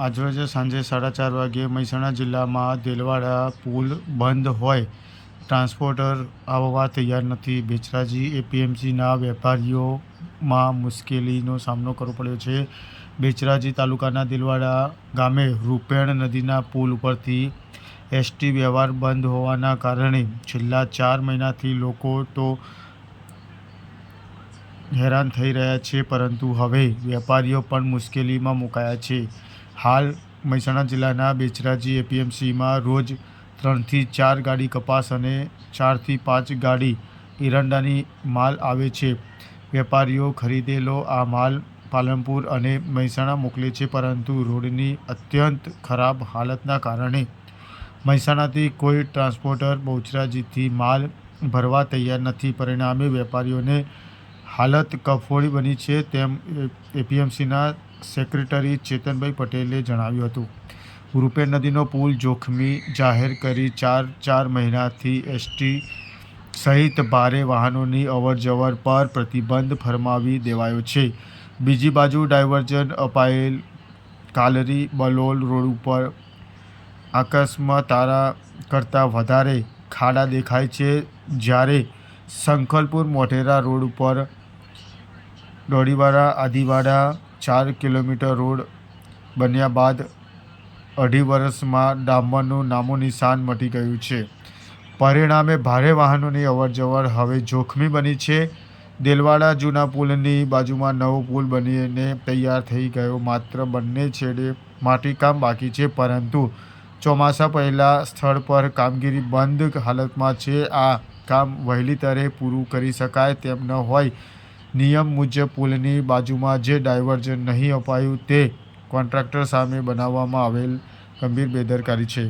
આજરોજ સાંજે સાડા ચાર વાગ્યે મહેસાણા જિલ્લામાં દેલવાડા પુલ બંધ હોય, ટ્રાન્સપોર્ટર આવવા તૈયાર નથી. બેચરાજી એપીએમસીના વેપારીઓમાં મુશ્કેલીનો સામનો કરવો પડ્યો છે. બેચરાજી તાલુકાના દિલવાડા ગામે રૂપેણ નદીના પુલ ઉપરથી એસટી વ્યવહાર બંધ હોવાના કારણે છેલ્લા ચાર મહિનાથી લોકો તો હેરાન થઈ રહ્યા છે, પરંતુ હવે વેપારીઓ પણ મુશ્કેલીમાં મુકાયા છે. હાલ મહેસાણા જિલ્લાના બેચરાજી એપીએમસીમાં રોજ ત્રણથી ચાર ગાડી કપાસ અને ચારથી પાંચ ગાડી એરંડાની માલ આવે છે. વેપારીઓ ખરીદેલો આ માલ પાલનપુર અને મહેસાણા મોકલે છે, પરંતુ રોડની અત્યંત ખરાબ હાલતના કારણે મહેસાણાથી કોઈ ટ્રાન્સપોર્ટર બહુચરાજીથી માલ ભરવા તૈયાર નથી. પરિણામે વેપારીઓને હાલત કફોડી બની છે. તેમ એપીએમસીના સેક્રેટરી ચેતનભાઈ પટેલે જણાવ્યું હતું. રૂપેર નદીનો પુલ જોખમી જાહેર કરી ચાર ચાર મહિનાથી એસટી સહિત ભારે વાહનોની અવરજવર પર પ્રતિબંધ ફરમાવી દેવાયો છે. બીજી બાજુ ડાયવર્ઝન અપાયેલ કાલરી બલોલ રોડ ઉપર આકાશમાં કરતાં વધારે ખાડા દેખાય છે જ્યારે શંખલપુર મોઢેરા રોડ ઉપર ડોડીવાડા આદિવાડા ચાર કિલોમીટર રોડ બન્યા બાદ અઢી વર્ષમાં ડામરનું નામો નિશાન મટી ગયું છે. પરિણામે ભારે વાહનોની અવરજવર હવે જોખમી બની છે. દેલવાડા જૂના પુલની બાજુમાં નવો પુલ બનીને તૈયાર થઈ ગયો. માત્ર બંને છેડે માટીકામ બાકી છે, પરંતુ ચોમાસા પહેલાં સ્થળ પર કામગીરી બંધ હાલતમાં છે. આ કામ વહેલી તરે પૂરું કરી શકાય તેમ ન હોય નિયમ મુજબ પુલની બાજુમાં જે ડાયવર્ઝન નહીં અપાયું તે કોન્ટ્રાક્ટર સામે બનાવવામાં આવેલ ગંભીર બેદરકારી છે.